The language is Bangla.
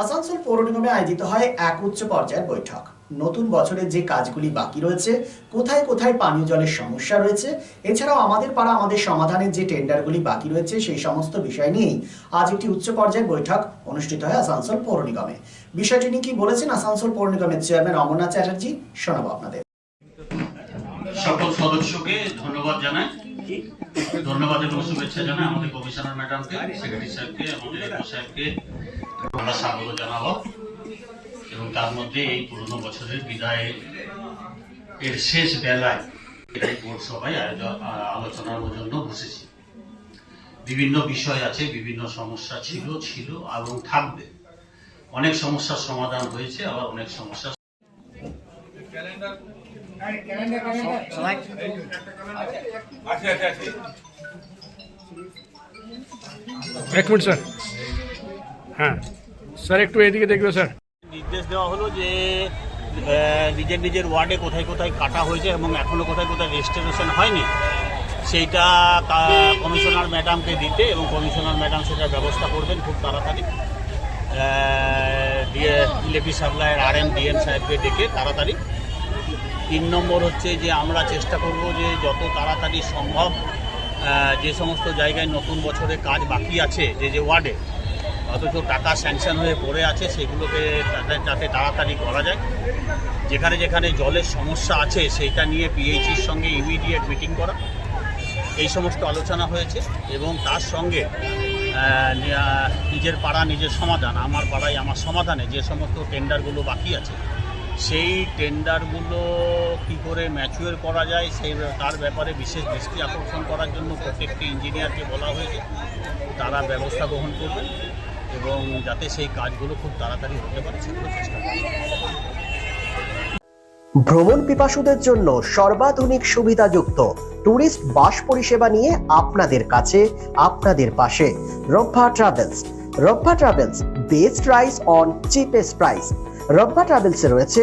আসানসোল পৌর নিগমে আয়োজিত হয় এক উচ্চ পর্যায়ের বৈঠক। নতুন বছরের যে কাজগুলি বাকি রয়েছে, কোথায় কোথায় পানীয় জলের সমস্যা রয়েছে, এছাড়াও আমাদের পাড়া আমাদের সমাধানের যে টেন্ডারগুলি বাকি রয়েছে, সেই সমস্ত বিষয় নিয়েই আজ একটি উচ্চ পর্যায়ের বৈঠক অনুষ্ঠিত হয় আসানসোল পৌর নিগমে। বিষয়টি নিয়ে কি বলেছেন আসানসোল পৌর নিগমের চেয়ারম্যান অমরনাথ চ্যাটার্জি, শোনাবো আপনাদের। সকল সদস্যকে ধন্যবাদ জানাই। ধন্যবাদ এবং শুভেচ্ছা জানাই আমাদের কমিশনার ম্যাডামকে, সেক্রেটারি সাহেবকে, আমাদের সাহেবকে। আমরা স্বাগত জানাব। এবং তার মধ্যে এই পুরনো বছরের বিদায় এর শেষ বেলায় এই বোর্ড সভায় আলোচনার জন্য বসেছি। বিভিন্ন বিষয় আছে, বিভিন্ন সমস্যা ছিল ছিল এবং থাকবে। অনেক সমস্যার সমাধান হয়েছে, আবার অনেক সমস্যা স্যার হ্যাঁ। স্যার, একটু এদিকে দেখবে, স্যার। নির্দেশ দেওয়া হলো যে নিজের নিজের ওয়ার্ডে কোথায় কোথায় কাটা হয়েছে এবং এখনও কোথায় কোথায় রেজিস্ট্রেশন হয়নি, সেইটা কমিশনার ম্যাডামকে দিতে এবং কমিশনার ম্যাডাম সেটার ব্যবস্থা করবেন খুব তাড়াতাড়ি। দিয়ে ইলেকট্রিক সাপ্লাইয়ের আর এম ডিএম সাহেবকে ডেকে তাড়াতাড়ি। তিন নম্বর হচ্ছে যে, আমরা চেষ্টা করব যে, যত তাড়াতাড়ি সম্ভব যে সমস্ত জায়গায় নতুন বছরে কাজ বাকি আছে, যে যে ওয়ার্ডে অথচ টাকা স্যাংশন হয়ে পড়ে আছে, সেগুলোকে যাতে তাড়াতাড়ি করা যায়। যেখানে যেখানে জলের সমস্যা আছে, সেইটা নিয়ে পিএইচির সঙ্গে ইমিডিয়েট মিটিং করা। এই সমস্ত আলোচনা হয়েছে এবং তার সঙ্গে নিজের পাড়া, নিজের সমাধান, আমার পাড়ায় আমার সমাধানে যে সমস্ত টেন্ডারগুলো বাকি আছে, সেই টেন্ডারগুলো কি করে ম্যাচুয়ার করা যায়, সেই তার ব্যাপারে বিশেষ দৃষ্টি আকর্ষণ করার জন্য প্রত্যেকটি ইঞ্জিনিয়ারকে বলা হয়েছে। তারা ব্যবস্থা গ্রহণ করবেন। এবং যাতে সেই কাজগুলো খুব তাড়াতাড়ি হতে পারে, সেগুলো চেষ্টা ভ্রমণ পিপাসুদের জন্য সর্বাধুনিক সুবিধাযুক্ত ট্যুরিস্ট বাস পরিষেবা নিয়ে আপনাদের কাছে, আপনাদের পাশে Rabba travels. Rabba travels, best price on cheapest price. Rabba ট্রাভেলসে রয়েছে